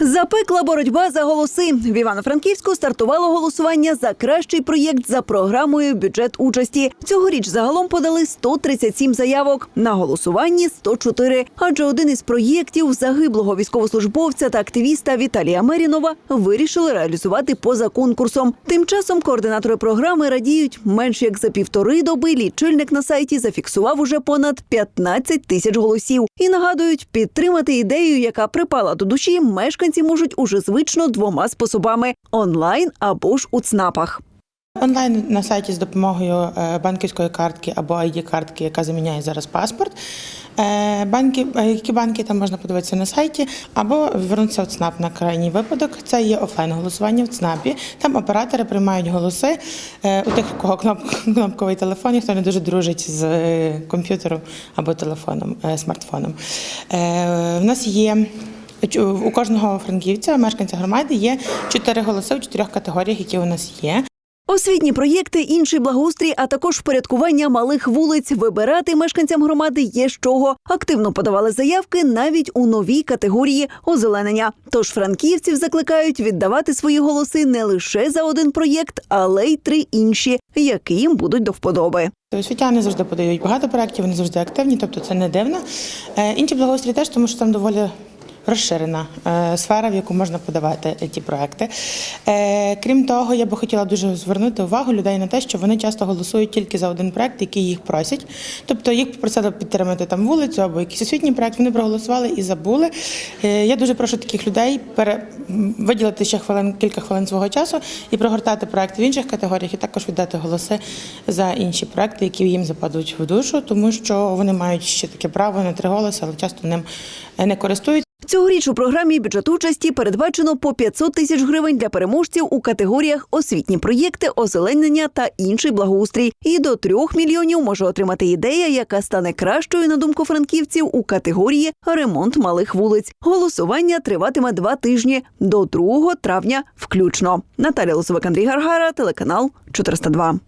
Запекла боротьба за голоси. В Івано-Франківську стартувало голосування за кращий проєкт за програмою бюджет участі. Цьогоріч загалом подали 137 заявок. На голосуванні 104. Адже один із проєктів загиблого військовослужбовця та активіста Віталія Мерінова вирішили реалізувати поза конкурсом. Тим часом координатори програми радіють менш як за півтори доби. Лічильник на сайті зафіксував уже понад 15 тисяч голосів. І нагадують, підтримати ідею, яка припала до душі, мешканці можуть уже звично двома способами онлайн або ж у ЦНАПах. Онлайн на сайті з допомогою е, банківської картки або id картки яка заміняє зараз паспорт. Е, Банки, е, які банки там можна подивитися на сайті, або звернутися в ЦНАП на крайній випадок. Це є офлайн голосування в ЦНАПі. Там оператори приймають голоси у тих, у кого кноп- кнопковий телефон, хто не дуже дружить з комп'ютером або телефоном, смартфоном. В нас є у кожного франківця, мешканця громади, є чотири голоси у чотирьох категоріях, які у нас є. Освітні проєкти, інший благоустрій, а також впорядкування малих вулиць. Вибирати мешканцям громади є з чого. Активно подавали заявки навіть у новій категорії озеленення. Тож франківців закликають віддавати свої голоси не лише за один проєкт, але й три інші, які їм будуть до вподоби. Освітяни завжди подають багато проєктів, вони завжди активні, тобто це не дивно. Е, Інші благоустрій теж, тому що там доволі розширена е, сфера, в яку можна подавати ті проекти. Е, Крім того, я би хотіла дуже звернути увагу людей на те, що вони часто голосують тільки за один проект, який їх просять. Тобто їх попросили підтримати там вулицю або якийсь освітній проект, вони проголосували і забули. Е, Я дуже прошу таких людей виділити ще хвилин, кілька хвилин свого часу і прогортати проекти в інших категоріях, і також віддати голоси за інші проекти, які їм западуть в душу, тому що вони мають ще таке право на три голоси, але часто ним не користуються. Цьогоріч у програмі бюджет участі передбачено по 500 тисяч гривень для переможців у категоріях освітні проєкти, озеленення та інший благоустрій. І до трьох мільйонів може отримати ідея, яка стане кращою на думку франківців у категорії ремонт малих вулиць. Голосування триватиме два тижні до 2 травня включно. Наталя Лосовик, Андрій Гаргара, телеканал 402.